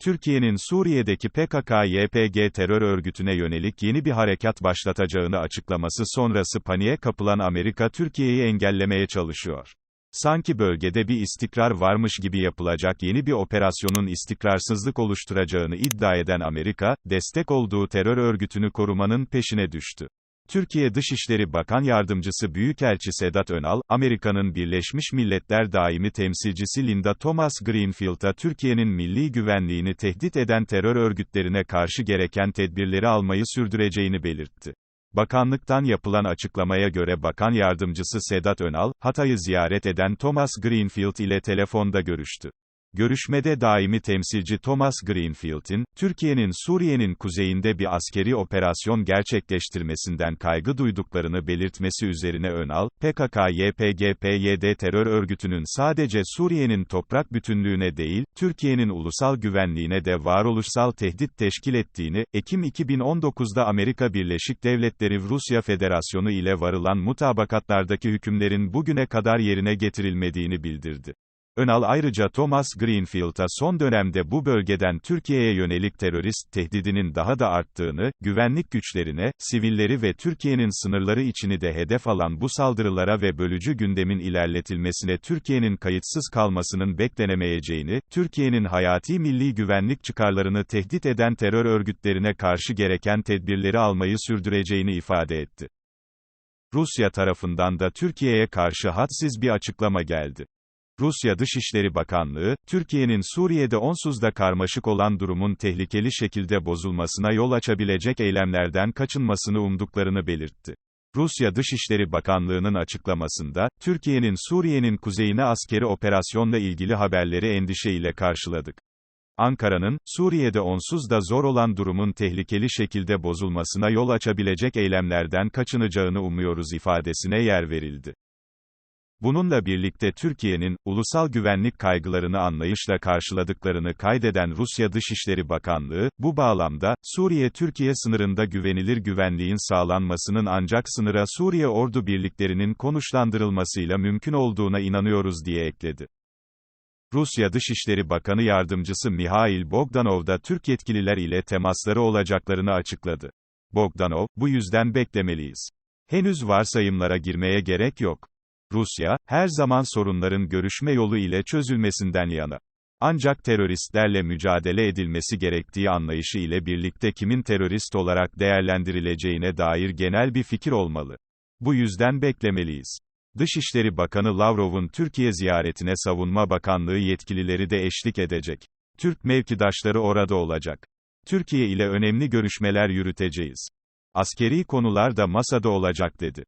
Türkiye'nin Suriye'deki PKK-YPG terör örgütüne yönelik yeni bir harekat başlatacağını açıklaması sonrası paniğe kapılan Amerika Türkiye'yi engellemeye çalışıyor. Sanki bölgede bir istikrar varmış gibi yapılacak yeni bir operasyonun istikrarsızlık oluşturacağını iddia eden Amerika, destek olduğu terör örgütünü korumanın peşine düştü. Türkiye Dışişleri Bakan Yardımcısı Büyükelçi Sedat Önal, Amerika'nın Birleşmiş Milletler Daimi Temsilcisi Linda Thomas Greenfield'a Türkiye'nin milli güvenliğini tehdit eden terör örgütlerine karşı gereken tedbirleri almayı sürdüreceğini belirtti. Bakanlıktan yapılan açıklamaya göre Bakan Yardımcısı Sedat Önal, Hatay'ı ziyaret eden Thomas Greenfield ile telefonda görüştü. Görüşmede daimi temsilci Thomas Greenfield'in, Türkiye'nin Suriye'nin kuzeyinde bir askeri operasyon gerçekleştirmesinden kaygı duyduklarını belirtmesi üzerine Önal, PKK-YPG-PYD terör örgütünün sadece Suriye'nin toprak bütünlüğüne değil, Türkiye'nin ulusal güvenliğine de varoluşsal tehdit teşkil ettiğini, Ekim 2019'da Amerika Birleşik Devletleri Rusya Federasyonu ile varılan mutabakatlardaki hükümlerin bugüne kadar yerine getirilmediğini bildirdi. Önal ayrıca Thomas Greenfield'a son dönemde bu bölgeden Türkiye'ye yönelik terörist tehdidinin daha da arttığını, güvenlik güçlerine, sivilleri ve Türkiye'nin sınırları içini de hedef alan bu saldırılara ve bölücü gündemin ilerletilmesine Türkiye'nin kayıtsız kalmasının beklenemeyeceğini, Türkiye'nin hayati milli güvenlik çıkarlarını tehdit eden terör örgütlerine karşı gereken tedbirleri almayı sürdüreceğini ifade etti. Rusya tarafından da Türkiye'ye karşı hadsiz bir açıklama geldi. Rusya Dışişleri Bakanlığı, Türkiye'nin Suriye'de onsuz da karmaşık olan durumun tehlikeli şekilde bozulmasına yol açabilecek eylemlerden kaçınmasını umduklarını belirtti. Rusya Dışişleri Bakanlığı'nın açıklamasında, Türkiye'nin Suriye'nin kuzeyine askeri operasyonla ilgili haberleri endişeyle karşıladık. Ankara'nın, Suriye'de onsuz da zor olan durumun tehlikeli şekilde bozulmasına yol açabilecek eylemlerden kaçınacağını umuyoruz ifadesine yer verildi. Bununla birlikte Türkiye'nin, ulusal güvenlik kaygılarını anlayışla karşıladıklarını kaydeden Rusya Dışişleri Bakanlığı, bu bağlamda, Suriye-Türkiye sınırında güvenilir güvenliğin sağlanmasının ancak sınıra Suriye ordu birliklerinin konuşlandırılmasıyla mümkün olduğuna inanıyoruz diye ekledi. Rusya Dışişleri Bakanı Yardımcısı Mihail Bogdanov da Türk yetkililer ile temasları olacaklarını açıkladı. Bogdanov, bu yüzden beklemeliyiz. Henüz varsayımlara girmeye gerek yok. Rusya, her zaman sorunların görüşme yolu ile çözülmesinden yana. Ancak teröristlerle mücadele edilmesi gerektiği anlayışı ile birlikte kimin terörist olarak değerlendirileceğine dair genel bir fikir olmalı. Bu yüzden beklemeliyiz. Dışişleri Bakanı Lavrov'un Türkiye ziyaretine Savunma Bakanlığı yetkilileri de eşlik edecek. Türk mevkidaşları orada olacak. Türkiye ile önemli görüşmeler yürüteceğiz. Askeri konular da masada olacak dedi.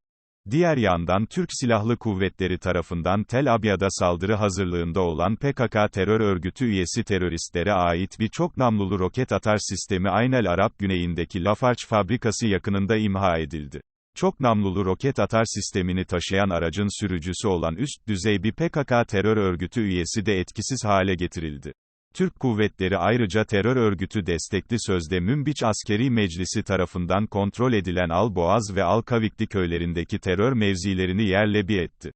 Diğer yandan Türk Silahlı Kuvvetleri tarafından Tel Abyad'a saldırı hazırlığında olan PKK terör örgütü üyesi teröristlere ait bir çok namlulu roket atar sistemi Aynel Arap güneyindeki Lafarge fabrikası yakınında imha edildi. Çok namlulu roket atar sistemini taşıyan aracın sürücüsü olan üst düzey bir PKK terör örgütü üyesi de etkisiz hale getirildi. Türk kuvvetleri ayrıca terör örgütü destekli sözde Münbiç Askeri Meclisi tarafından kontrol edilen Al-Boğaz ve Al-Kavikli köylerindeki terör mevzilerini yerle bir etti.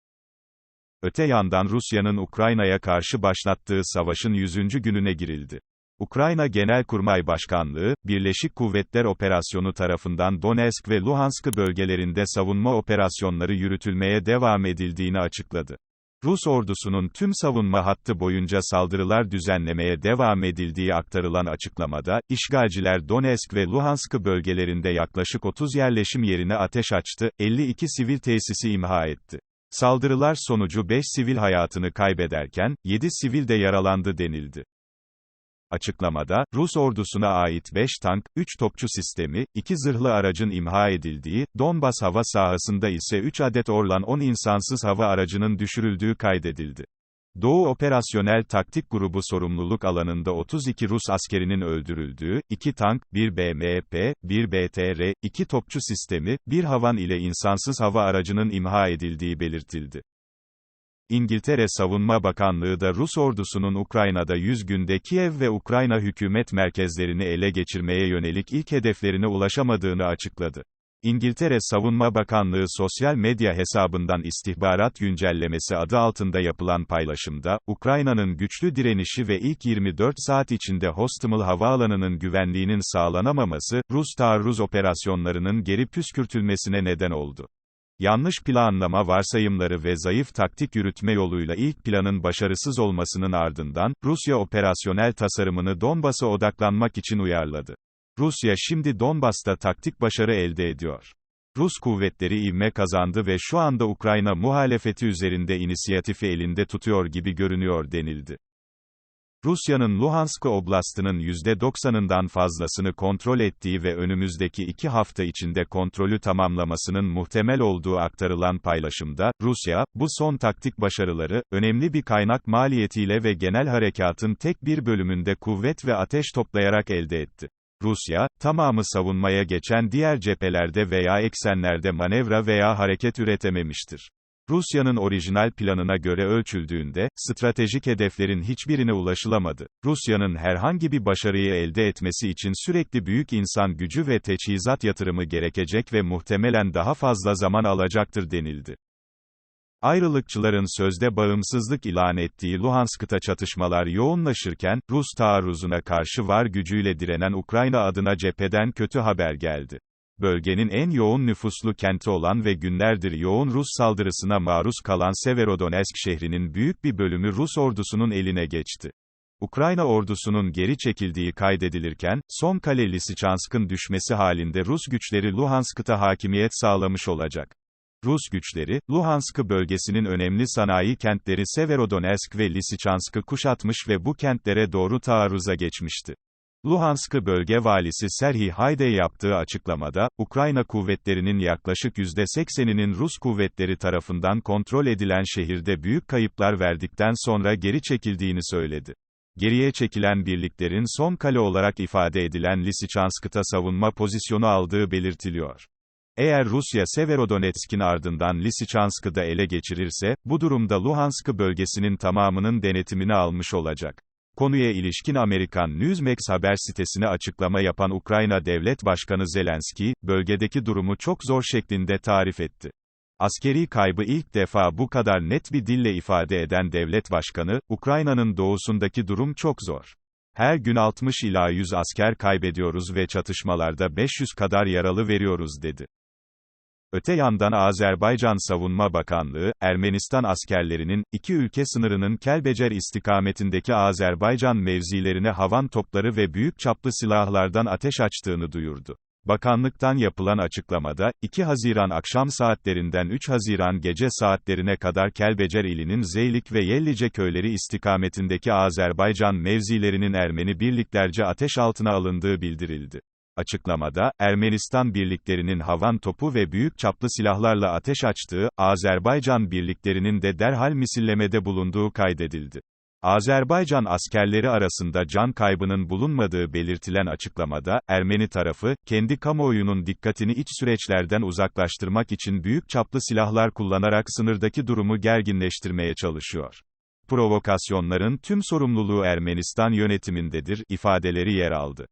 Öte yandan Rusya'nın Ukrayna'ya karşı başlattığı savaşın 100. gününe girildi. Ukrayna Genelkurmay Başkanlığı, Birleşik Kuvvetler Operasyonu tarafından Donetsk ve Luhansk bölgelerinde savunma operasyonları yürütülmeye devam edildiğini açıkladı. Rus ordusunun tüm savunma hattı boyunca saldırılar düzenlemeye devam edildiği aktarılan açıklamada, işgalciler Donetsk ve Luhansk bölgelerinde yaklaşık 30 yerleşim yerine ateş açtı, 52 sivil tesisi imha etti. Saldırılar sonucu 5 sivil hayatını kaybederken, 7 sivil de yaralandı denildi. Açıklamada, Rus ordusuna ait 5 tank, 3 topçu sistemi, 2 zırhlı aracın imha edildiği, Donbas hava sahasında ise 3 adet Orlan 10 insansız hava aracının düşürüldüğü kaydedildi. Doğu Operasyonel Taktik Grubu sorumluluk alanında 32 Rus askerinin öldürüldüğü, 2 tank, 1 BMP, 1 BTR, 2 topçu sistemi, 1 havan ile insansız hava aracının imha edildiği belirtildi. İngiltere Savunma Bakanlığı da Rus ordusunun Ukrayna'da 100 günde Kiev ve Ukrayna hükümet merkezlerini ele geçirmeye yönelik ilk hedeflerine ulaşamadığını açıkladı. İngiltere Savunma Bakanlığı sosyal medya hesabından istihbarat güncellemesi adı altında yapılan paylaşımda, Ukrayna'nın güçlü direnişi ve ilk 24 saat içinde Hostomel Havaalanı'nın güvenliğinin sağlanamaması, Rus taarruz operasyonlarının geri püskürtülmesine neden oldu. Yanlış planlama varsayımları ve zayıf taktik yürütme yoluyla ilk planın başarısız olmasının ardından, Rusya operasyonel tasarımını Donbas'a odaklanmak için uyarladı. Rusya şimdi Donbas'ta taktik başarı elde ediyor. Rus kuvvetleri ivme kazandı ve şu anda Ukrayna muhalefeti üzerinde inisiyatifi elinde tutuyor gibi görünüyor denildi. Rusya'nın Luhansk Oblast'ının %90'ından fazlasını kontrol ettiği ve önümüzdeki iki hafta içinde kontrolü tamamlamasının muhtemel olduğu aktarılan paylaşımda, Rusya, bu son taktik başarıları, önemli bir kaynak maliyetiyle ve genel harekatın tek bir bölümünde kuvvet ve ateş toplayarak elde etti. Rusya, tamamı savunmaya geçen diğer cephelerde veya eksenlerde manevra veya hareket üretememiştir. Rusya'nın orijinal planına göre ölçüldüğünde, stratejik hedeflerin hiçbirine ulaşılamadı. Rusya'nın herhangi bir başarıyı elde etmesi için sürekli büyük insan gücü ve teçhizat yatırımı gerekecek ve muhtemelen daha fazla zaman alacaktır denildi. Ayrılıkçıların sözde bağımsızlık ilan ettiği Luhansk'ta çatışmalar yoğunlaşırken, Rus taarruzuna karşı var gücüyle direnen Ukrayna adına cepheden kötü haber geldi. Bölgenin en yoğun nüfuslu kenti olan ve günlerdir yoğun Rus saldırısına maruz kalan Severodonetsk şehrinin büyük bir bölümü Rus ordusunun eline geçti. Ukrayna ordusunun geri çekildiği kaydedilirken, son kale Lysychansk'ın düşmesi halinde Rus güçleri Luhansk'ta hakimiyet sağlamış olacak. Rus güçleri, Luhansk bölgesinin önemli sanayi kentleri Severodonetsk ve Lysychansk'ı kuşatmış ve bu kentlere doğru taarruza geçmişti. Luhansk bölge valisi Serhi Hayde yaptığı açıklamada, Ukrayna kuvvetlerinin yaklaşık %80'inin Rus kuvvetleri tarafından kontrol edilen şehirde büyük kayıplar verdikten sonra geri çekildiğini söyledi. Geriye çekilen birliklerin son kale olarak ifade edilen Lysychansk'ta savunma pozisyonu aldığı belirtiliyor. Eğer Rusya Severodonetsk'in ardından Lysychansk'ı da ele geçirirse, bu durumda Luhansk bölgesinin tamamının denetimini almış olacak. Konuya ilişkin Amerikan Newsmax haber sitesine açıklama yapan Ukrayna Devlet Başkanı Zelenski, bölgedeki durumu çok zor şeklinde tarif etti. Askeri kaybı ilk defa bu kadar net bir dille ifade eden devlet başkanı, Ukrayna'nın doğusundaki durum çok zor. Her gün 60 ila 100 asker kaybediyoruz ve çatışmalarda 500 kadar yaralı veriyoruz dedi. Öte yandan Azerbaycan Savunma Bakanlığı, Ermenistan askerlerinin, iki ülke sınırının Kelbecer istikametindeki Azerbaycan mevzilerine havan topları ve büyük çaplı silahlardan ateş açtığını duyurdu. Bakanlıktan yapılan açıklamada, 2 Haziran akşam saatlerinden 3 Haziran gece saatlerine kadar Kelbecer ilinin Zeylik ve Yellice köyleri istikametindeki Azerbaycan mevzilerinin Ermeni birliklerce ateş altına alındığı bildirildi. Açıklamada, Ermenistan birliklerinin havan topu ve büyük çaplı silahlarla ateş açtığı, Azerbaycan birliklerinin de derhal misillemede bulunduğu kaydedildi. Azerbaycan askerleri arasında can kaybının bulunmadığı belirtilen açıklamada, Ermeni tarafı, kendi kamuoyunun dikkatini iç süreçlerden uzaklaştırmak için büyük çaplı silahlar kullanarak sınırdaki durumu gerginleştirmeye çalışıyor. Provokasyonların tüm sorumluluğu Ermenistan yönetimindedir, ifadeleri yer aldı.